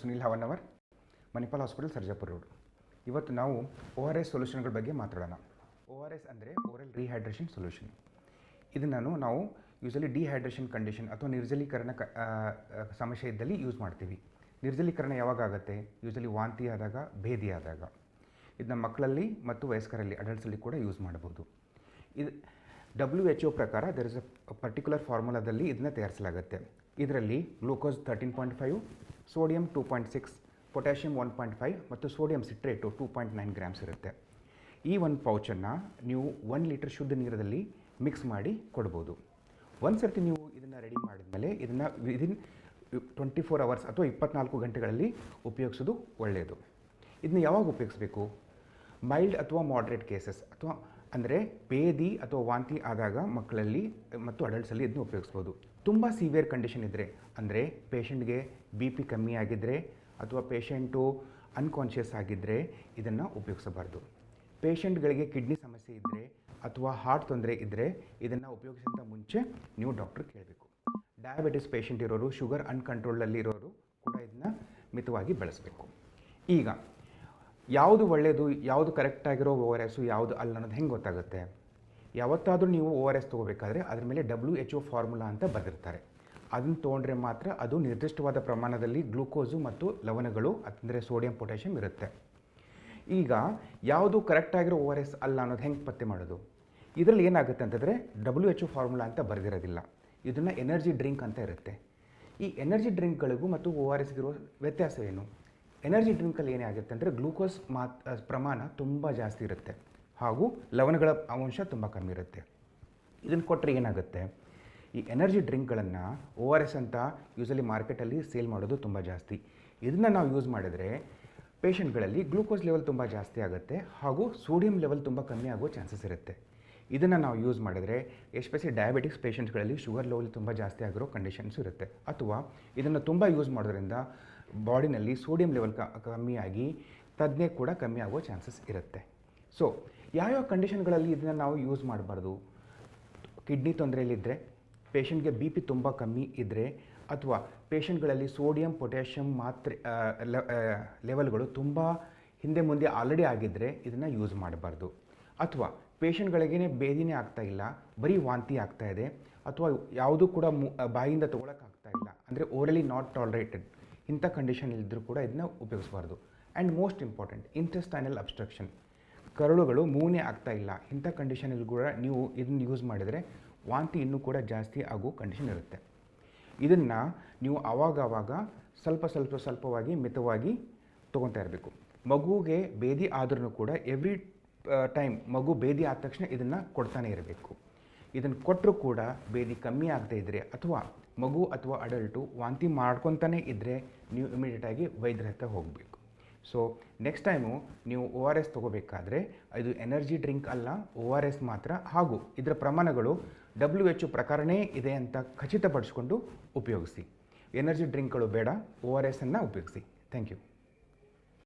Sunil Havannavar, Manipal hospital, Sarjapur road. ಇವತ್ತು ನಾವು O R S ಸೊಲ್ಯೂಷನ್ಗಳ ಬಗ್ಗೆ ಮಾತಾಡೋಣ. ಓ ಆರ್ ಎಸ್ ಅಂದರೆ ಓರಲ್ ರಿಹೈಡ್ರೇಷನ್ ಸೊಲ್ಯೂಷನ್. ಇದನ್ನು ನಾವು ಯೂಸಲಿ ಡಿಹೈಡ್ರೇಷನ್ ಕಂಡೀಷನ್ ಅಥವಾ ನಿರ್ಜಲೀಕರಣ ಕ ಸಮಸ್ಯೆ ಇದ್ದಲ್ಲಿ ಯೂಸ್ ಮಾಡ್ತೀವಿ. ನಿರ್ಜಲೀಕರಣ ಯಾವಾಗ ಆಗುತ್ತೆ? ಯೂಸಲಿ ವಾಂತಿ ಆದಾಗ, ಭೇದಿ ಆದಾಗ. ಇದನ್ನ ಮಕ್ಕಳಲ್ಲಿ ಮತ್ತು ವಯಸ್ಕರಲ್ಲಿ ಅಡಲ್ಟ್ಸಲ್ಲಿ ಕೂಡ ಯೂಸ್ ಮಾಡಬಹುದು ಇದು ಡಬ್ಲ್ಯೂ ಎಚ್ ಒ ಪ್ರಕಾರ ದರ್ ಇಸ್ ಅ ಪರ್ಟಿಕ್ಯುಲರ್ ಫಾರ್ಮುಲಾದಲ್ಲಿ ಇದನ್ನ ತಯಾರಿಸಲಾಗುತ್ತೆ. ಇದರಲ್ಲಿ glucose thirteen point five sodium two point six potassium one point five ಮತ್ತು sodium citrate two point nine grams ಇರುತ್ತೆ. ಈ ಒಂದು ಪೌಚನ್ನು ನೀವು ಒನ್ ಲೀಟರ್ ಶುದ್ಧ ನೀರಲ್ಲಿ ಮಿಕ್ಸ್ ಮಾಡಿ ಕೊಡ್ಬೋದು. ಒಂದು ಸರ್ತಿ ನೀವು ಇದನ್ನು ರೆಡಿ ಮಾಡಿದ್ಮೇಲೆ ಇದನ್ನು ವಿದಿನ್ ಟ್ವೆಂಟಿ ಫೋರ್ ಅವರ್ಸ್ ಅಥವಾ ಇಪ್ಪತ್ನಾಲ್ಕು ಗಂಟೆಗಳಲ್ಲಿ ಉಪಯೋಗಿಸೋದು ಒಳ್ಳೆಯದು ಇದನ್ನ ಯಾವಾಗ ಉಪಯೋಗಿಸ್ಬೇಕು? ಮೈಲ್ಡ್ ಅಥವಾ ಮಾಡ್ರೇಟ್ ಕೇಸಸ್ ಅಥವಾ ಅಂದರೆ ಭೇದಿ ಅಥವಾ ವಾಂತಿ ಆದಾಗ ಮಕ್ಕಳಲ್ಲಿ ಮತ್ತು ಅಡಲ್ಟ್ಸಲ್ಲಿ ಇದನ್ನು ಉಪಯೋಗಿಸ್ಬೋದು. ತುಂಬ ಸಿವಿಯರ್ ಕಂಡೀಷನ್ ಇದ್ದರೆ ಅಂದರೆ ಪೇಷಂಟ್ಗೆ ಬಿ ಪಿ ಕಮ್ಮಿ ಆಗಿದ್ದರೆ ಅಥವಾ ಪೇಷಂಟು ಅನ್ಕಾನ್ಷಿಯಸ್ ಆಗಿದ್ದರೆ ಇದನ್ನು ಉಪಯೋಗಿಸಬಾರ್ದು. ಪೇಷಂಟ್ಗಳಿಗೆ ಕಿಡ್ನಿ ಸಮಸ್ಯೆ ಇದ್ದರೆ ಅಥವಾ ಹಾರ್ಟ್ ತೊಂದರೆ ಇದ್ದರೆ ಇದನ್ನು ಉಪಯೋಗಿಸೋಂಥ ಮುಂಚೆ ನೀವು ಡಾಕ್ಟ್ರ್ ಕೇಳಬೇಕು. ಡಯಾಬಿಟಿಸ್ ಪೇಷಂಟ್ ಇರೋರು ಶುಗರ್ ಅನ್ಕಂಟ್ರೋಲಲ್ಲಿರೋರು ಕೂಡ ಇದನ್ನ ಮಿತವಾಗಿ ಬಳಸಬೇಕು. ಈಗ ಯಾವುದು ಒಳ್ಳೆಯದು ಯಾವುದು ಕರೆಕ್ಟಾಗಿರೋ ಓ ಆರ್ ಎಸ್ಸು ಯಾವುದು ಅಲ್ಲ ಅನ್ನೋದು ಹೆಂಗೆ ಗೊತ್ತಾಗುತ್ತೆ? ಯಾವತ್ತಾದರೂ ನೀವು ಓ ಆರ್ ಎಸ್ ತೊಗೋಬೇಕಾದ್ರೆ ಅದ್ರ ಮೇಲೆ ಡಬ್ಲ್ಯೂ ಎಚ್ ಒ ಫಾರ್ಮುಲಾ ಅಂತ ಬರೆದಿರ್ತಾರೆ. ಅದನ್ನು ತೊಗೊಂಡ್ರೆ ಮಾತ್ರ ಅದು ನಿರ್ದಿಷ್ಟವಾದ ಪ್ರಮಾಣದಲ್ಲಿ ಗ್ಲೂಕೋಸು ಮತ್ತು ಲವಣಗಳು ಅಂದರೆ ಸೋಡಿಯಂ ಪೊಟ್ಯಾಷಿಯಂ ಇರುತ್ತೆ. ಈಗ ಯಾವುದು ಕರೆಕ್ಟಾಗಿರೋ ಓ ಆರ್ ಎಸ್ ಅಲ್ಲ ಅನ್ನೋದು ಹೆಂಗೆ ಪತ್ತೆ ಮಾಡೋದು? ಇದರಲ್ಲಿ ಏನಾಗುತ್ತೆ ಅಂತಂದರೆ ಡಬ್ಲ್ಯೂ ಎಚ್ ಓ ಫಾರ್ಮುಲಾ ಅಂತ ಬರೆದಿರೋದಿಲ್ಲ. ಇದನ್ನು ಎನರ್ಜಿ ಡ್ರಿಂಕ್ ಅಂತ ಇರುತ್ತೆ. ಈ ಎನರ್ಜಿ ಡ್ರಿಂಕ್ಗಳಿಗೂ ಮತ್ತು ಓ ಆರ್ ವ್ಯತ್ಯಾಸ ವ್ಯತ್ಯಾಸವೇನು? ಎನರ್ಜಿ ಡ್ರಿಂಕಲ್ಲಿ ಏನೇ ಆಗುತ್ತೆ ಅಂದರೆ ಗ್ಲೂಕೋಸ್ ಮಾತ್ ಪ್ರಮಾಣ ತುಂಬ ಜಾಸ್ತಿ ಇರುತ್ತೆ. ಹಾಗೂ ಲವಣಗಳ ಅಂಶ ತುಂಬ ಕಮ್ಮಿ ಇರುತ್ತೆ. ಇದನ್ನು ಕೊಟ್ಟರೆ ಏನಾಗುತ್ತೆ? ಈ ಎನರ್ಜಿ ಡ್ರಿಂಕ್ಗಳನ್ನು ಓ ಆರ್ ಎಸ್ ಅಂತ ಯೂಸಲಿ ಮಾರ್ಕೆಟಲ್ಲಿ ಸೇಲ್ ಮಾಡೋದು ತುಂಬ ಜಾಸ್ತಿ. ಇದನ್ನು ನಾವು ಯೂಸ್ ಮಾಡಿದರೆ ಪೇಷಂಟ್ಗಳಲ್ಲಿ ಗ್ಲೂಕೋಸ್ ಲೆವೆಲ್ ತುಂಬ ಜಾಸ್ತಿ ಆಗುತ್ತೆ ಹಾಗೂ ಸೋಡಿಯಂ ಲೆವೆಲ್ ತುಂಬ ಕಮ್ಮಿ ಆಗೋ ಚಾನ್ಸಸ್ ಇರುತ್ತೆ. ಇದನ್ನು ನಾವು ಯೂಸ್ ಮಾಡಿದರೆ ಎಸ್ಪೆಷಲಿ ಡಯಾಬಿಟಿಕ್ಸ್ ಪೇಷಂಟ್ಸ್ಗಳಲ್ಲಿ ಶುಗರ್ ಲೆವೆಲ್ ತುಂಬ ಜಾಸ್ತಿ ಆಗಿರೋ ಕಂಡೀಷನ್ಸ್ ಇರುತ್ತೆ. ಅಥವಾ ಇದನ್ನು ತುಂಬ ಯೂಸ್ ಮಾಡೋದ್ರಿಂದ ಬಾಡಿನಲ್ಲಿ ಸೋಡಿಯಂ ಲೆವೆಲ್ ಕಮ್ಮಿಯಾಗಿ ತಜ್ಞೆ ಕೂಡ ಕಮ್ಮಿ ಆಗೋ ಚಾನ್ಸಸ್ ಇರುತ್ತೆ. ಸೊ ಯಾವ್ಯಾವ ಕಂಡೀಷನ್ಗಳಲ್ಲಿ ಇದನ್ನು ನಾವು ಯೂಸ್ ಮಾಡಬಾರ್ದು? ಕಿಡ್ನಿ ತೊಂದರೆಯಲ್ಲಿದ್ದರೆ ಪೇಷಂಟ್ಗೆ ಬಿ ಪಿ ತುಂಬ ಕಮ್ಮಿ ಇದ್ದರೆ ಅಥವಾ ಪೇಷಂಟ್ಗಳಲ್ಲಿ ಸೋಡಿಯಂ, ಪೊಟ್ಯಾಷಿಯಂ ಮಾತ್ರೆ ಲೆವೆಲ್ಗಳು ತುಂಬ ಹಿಂದೆ ಮುಂದೆ ಆಲ್ರೆಡಿ ಆಗಿದ್ದರೆ ಇದನ್ನು ಯೂಸ್ ಮಾಡಬಾರ್ದು. ಅಥವಾ ಪೇಷಂಟ್ಗಳಿಗೇ ಬೇದಿನೇ ಆಗ್ತಾ ಇಲ್ಲ, ಬರೀ ವಾಂತಿ ಆಗ್ತಾ ಇದೆ, ಅಥವಾ ಯಾವುದೂ ಕೂಡ ಮು, ಬಾಯಿಂದ ತೊಗೊಳಕ್ಕಾಗ್ತಾ ಇಲ್ಲ, ಅಂದರೆ ಓರಲಿ ನಾಟ್ ಟಾಲರೇಟೆಡ್. ಇಂಥ ಕಂಡೀಷನ್ ಇದ್ದರೂ ಕೂಡ ಇದನ್ನ ಉಪಯೋಗಿಸಬಾರ್ದು. And most important intestinal obstruction ಕರುಳುಗಳು ಮೂನೇ ಆಗ್ತಾ ಇಲ್ಲ. ಇಂಥ ಕಂಡೀಷನಲ್ಲಿ ಕೂಡ ನೀವು ಇದನ್ನು ಯೂಸ್ ಮಾಡಿದರೆ ವಾಂತಿ ಇನ್ನೂ ಕೂಡ ಜಾಸ್ತಿ ಆಗೋ ಕಂಡೀಷನ್ ಇರುತ್ತೆ. ಇದನ್ನು ನೀವು ಆವಾಗವಾಗ ಸ್ವಲ್ಪ ಸ್ವಲ್ಪ ಸ್ವಲ್ಪವಾಗಿ ಮಿತವಾಗಿ ತೊಗೊತಾ ಇರಬೇಕು. ಮಗುಗೆ ಬೇದಿ ಆದ್ರೂ ಕೂಡ ಎವ್ರಿ ಟೈಮ್ ಮಗು ಬೇದಿ ಆದ ತಕ್ಷಣ ಇದನ್ನು ಕೊಡ್ತಾನೆ ಇರಬೇಕು. ಇದನ್ನು ಕೊಟ್ಟರೂ ಕೂಡ ಬೇದಿ ಕಮ್ಮಿ ಆಗದೇ ಇದ್ದರೆ ಅಥವಾ ಮಗು ಅಥವಾ ಅಡಲ್ಟು ವಾಂತಿ ಮಾಡ್ಕೊತಾನೆ ಇದ್ದರೆ ನೀವು ಇಮಿಡಿಯೇಟಾಗಿ ವೈದ್ಯರ ಹತ್ರ ಹೋಗಬೇಕು. ಸೊ ನೆಕ್ಸ್ಟ್ ಟೈಮು ನೀವು ಓ ಆರ್ ಎಸ್ ತೊಗೋಬೇಕಾದ್ರೆ ಇದು ಎನರ್ಜಿ ಡ್ರಿಂಕ್ ಅಲ್ಲ ಓ ಆರ್ ಎಸ್ ಮಾತ್ರ ಹಾಗೂ ಇದರ ಪ್ರಮಾಣಗಳು ಡಬ್ಲ್ಯೂ ಎಚ್ ಪ್ರಕಾರನೇ ಇದೆ ಅಂತ ಖಚಿತಪಡಿಸ್ಕೊಂಡು ಉಪಯೋಗಿಸಿ. ಎನರ್ಜಿ ಡ್ರಿಂಕ್ಗಳು ಬೇಡ ಓ ಆರ್ ಎಸ್ಸನ್ನು ಉಪಯೋಗಿಸಿ. Thank you